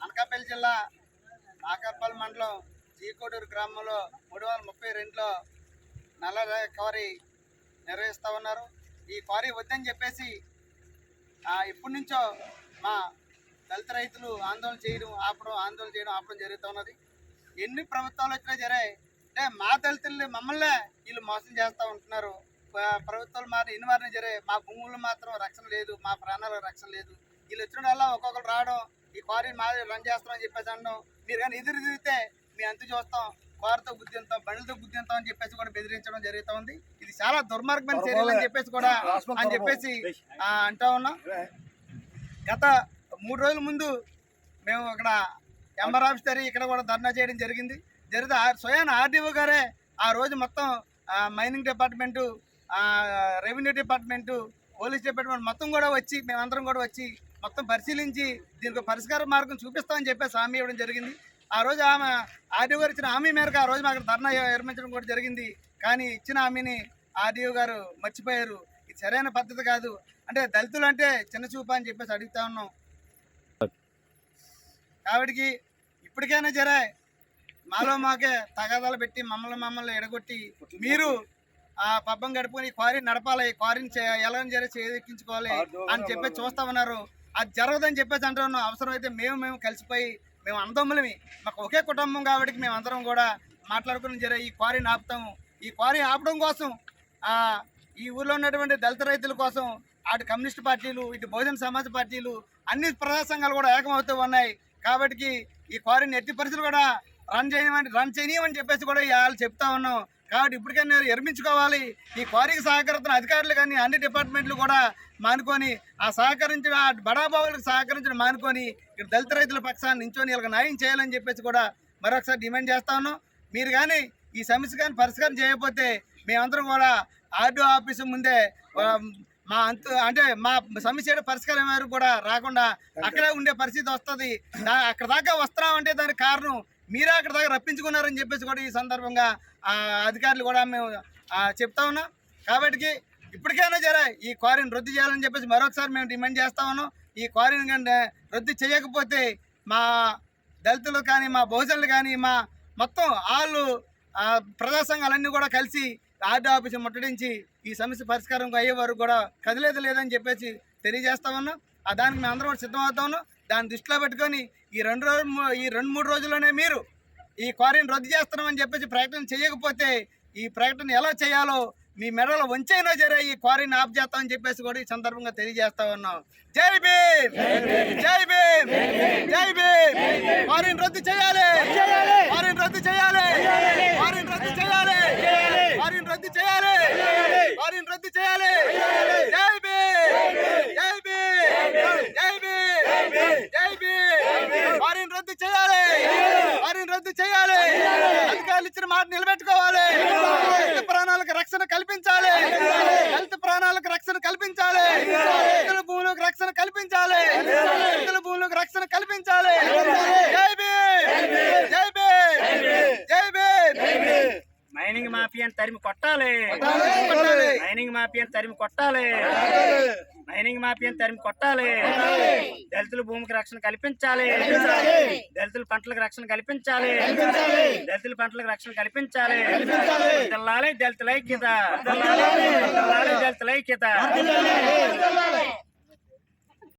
అనకాపల్లి జిల్లా నాకర్పల్లి మండలం జీకోటూరు గ్రామంలో మూడు వందల ముప్పై రెండులో నల్ల క్వారీ నిర్వహిస్తూ ఉన్నారు. ఈ క్వారీ వద్దని చెప్పేసి ఆ, ఇప్పటి నుంచో మా దళిత రైతులు ఆందోళన చేయడం ఆపడం ఆందోళన చేయడం ఆపడం జరుగుతూ ఉన్నది. ఎన్ని ప్రభుత్వాలు వచ్చినా సరే అంటే మా దళితుల్ని మమ్మల్ని వీళ్ళు మోసం చేస్తూ ఉంటున్నారు. ప్రభుత్వాలు మారి ఎన్ని మారినా సరే మా భూములు మాత్రం రక్షణ లేదు మా ప్రాణాలకు రక్షణ లేదు. వీళ్ళు వచ్చిన వల్ల ఒక్కొక్కరు రావడం ఈ క్వారీ మా రన్ చేస్తామని చెప్పేసి అనడం మీరు కానీ ఎదురు తిరిగితే మీ అంతు చూస్తాం. కారుతో గుద్దింతాం బండ్లతో గుద్దింతాం అని చెప్పేసి కూడా బెదిరించడం జరుగుతూ ఉంది. ఇది చాలా దుర్మార్గమైన చర్యలు అని చెప్పేసి కూడా అని చెప్పేసి అంటా ఉన్నాం. గత మూడు రోజుల ముందు మేము అక్కడ ఎంఆర్ ఆఫీస్ దగ్గర ఇక్కడ కూడా ధర్నా చేయడం జరిగింది. జరిగితే స్వయాన ఆర్డీఓ గారే ఆ రోజు మొత్తం mining department revenue department police department మొత్తం కూడా వచ్చి మేమందరం కూడా వచ్చి మొత్తం పరిశీలించి దీనికి పరిష్కార మార్గం చూపిస్తామని చెప్పేసి హామీ ఇవ్వడం జరిగింది. ఆ రోజు ఆమె ఆర్డీఓ గారు ఇచ్చిన హామీ మేరకు ఆ రోజు మాకు ధర్నా నిర్మించడం కూడా జరిగింది. కానీ ఇచ్చిన హామీని ఆర్డీఓ గారు మర్చిపోయారు. ఇది సరైన పద్ధతి కాదు. అంటే దళితులు అంటే చిన్న చూపు అని చెప్పేసి అడుగుతా ఉన్నాం. కాబట్టి ఇప్పటికైనా జరే మాలో మాకే తగాదాలు పెట్టి మమ్మల్ని మమ్మల్ని ఎడగొట్టి మీరు ఆ పబ్బం గడుపుకొని క్వారీ నడపాలి క్వారీని ఎలా జరే చేయించుకోవాలి అని చెప్పి చూస్తా ఉన్నారు. అది జరగదని చెప్పేసి అంటారను అవసరం అయితే మేము మేము కలిసిపోయి మేము అందములమి మాకు ఒకే కుటుంబం కాబట్టి మేము అందరం కూడా మాట్లాడుకుని జరే ఈ క్వారీని ఆపుతాము. ఈ క్వారీ ఆపడం కోసం ఈ ఊర్లో ఉన్నటువంటి దళిత రైతుల కోసం అటు కమ్యూనిస్ట్ పార్టీలు ఇటు బహుజన సమాజ పార్టీలు అన్ని ప్రజా సంఘాలు కూడా ఏకమవుతూ ఉన్నాయి. కాబట్టి ఈ క్వారీని ఎట్టి పరిస్థితులు కూడా రన్ చేయమని రన్ చేయమని చెప్పేసి కూడా వాళ్ళు చెప్తా ఉన్నాం. కాబట్టి ఇప్పటికైనా ఎర్మించుకోవాలి. ఈ క్వారీకి సహకరిస్తున్న అధికారులు కానీ అన్ని డిపార్ట్మెంట్లు కూడా మానుకొని ఆ సహకరించిన ఆ బడాబాబులకు సహకరించడం మానుకొని ఇక్కడ దళిత రైతుల పక్షాన్ని నించొని వీళ్ళకి న్యాయం చేయాలని చెప్పేసి కూడా మరొకసారి డిమాండ్ చేస్తా ఉన్నాం. మీరు కానీ ఈ సమస్య కానీ పరిష్కారం చేయకపోతే మేమందరం కూడా ఆర్డీఓ ఆఫీసు ముందే మా అంత అంటే మా సమస్య పరిష్కారం వరకు కూడా రాకుండా అక్కడే ఉండే పరిస్థితి వస్తుంది. అక్కడ దాకా వస్తున్నామంటే దానికి కారణం మీరే అక్కడ దాకా రప్పించుకున్నారని చెప్పేసి కూడా ఈ సందర్భంగా ఆ, అధికారులు కూడా మేము చెప్తా ఉన్నాం. కాబట్టి ఇప్పటికైనా జర ఈ క్వారీని రద్దు చేయాలని చెప్పేసి మరొకసారి మేము డిమాండ్ చేస్తా ఉన్నాం. ఈ క్వారీని కంటే రద్దు చేయకపోతే మా దళితులు కానీ మా బహుజనులు కానీ మా మొత్తం వాళ్ళు ప్రజాసంఘాలన్నీ ప్రజా సంఘాలన్నీ కూడా కలిసి ఆర్డీ ఆఫీసు ముట్టడించి ఈ సమస్య పరిష్కారం అయ్యే వరకు కూడా కదిలేదు లేదని చెప్పేసి తెలియజేస్తా ఉన్నాం. ఆ దానికి మేము అందరం కూడా సిద్ధమవుతా ఉన్నాం. దాన్ని దృష్టిలో పెట్టుకొని ఈ రెండు రోజులు ఈ రెండు మూడు రోజుల్లోనే మీరు ఈ క్వారీని రద్దు చేస్తున్నామని చెప్పేసి ప్రకటన చేయకపోతే ఈ ప్రకటన ఎలా చేయాలో మీ మెడలో వంచైనా జరే ఈ క్వారీని ఆఫ్ చేస్తామని చెప్పేసి కూడా ఈ సందర్భంగా తెలియజేస్తా ఉన్నాం. జై భీమ్! జై భీమ్! జై భీమ్! క్వారీని రద్దు చేయాలి క్వారీని రద్దు చేయాలి క్వారీని రద్దు చేయాలి క్వారీని రద్దు చేయాలి క్వారీని రద్దు చేయాలి జై భీమ్ జై భీమ్ జై భీమ్ జై భీమ్ వారిని రద్దు చేయాలి వారిని రద్దు చేయాలి అధికారులు ఇచ్చిన మాట నిలబెట్టుకోవాలి. దళిత ప్రాణాలకు రక్షణ కల్పించాలి. దళిత ప్రాణాలకు రక్షణ కల్పించాలి. రైతుల భూములకు రక్షణ కల్పించాలి. రైతుల భూములకు రక్షణ కల్పించాలి. జై భీమ్. జై భీమ్. జై భీమ్. మైనింగ్ మాఫియాని తరిమి కొట్టాలి. కొట్టాలి. మైనింగ్ మాఫియాని తరిమి కొట్టాలి. మైనింగ్ మాఫియాని తరిమి కొట్టాలి. దళితుల భూమికి రక్షణ కల్పించాలి. దళితుల పంటలకు రక్షణ కల్పించాలి. దళితుల పంటలకు రక్షణ కల్పించాలి. దళితుల ఐక్యత. దళితుల ఐక్యత.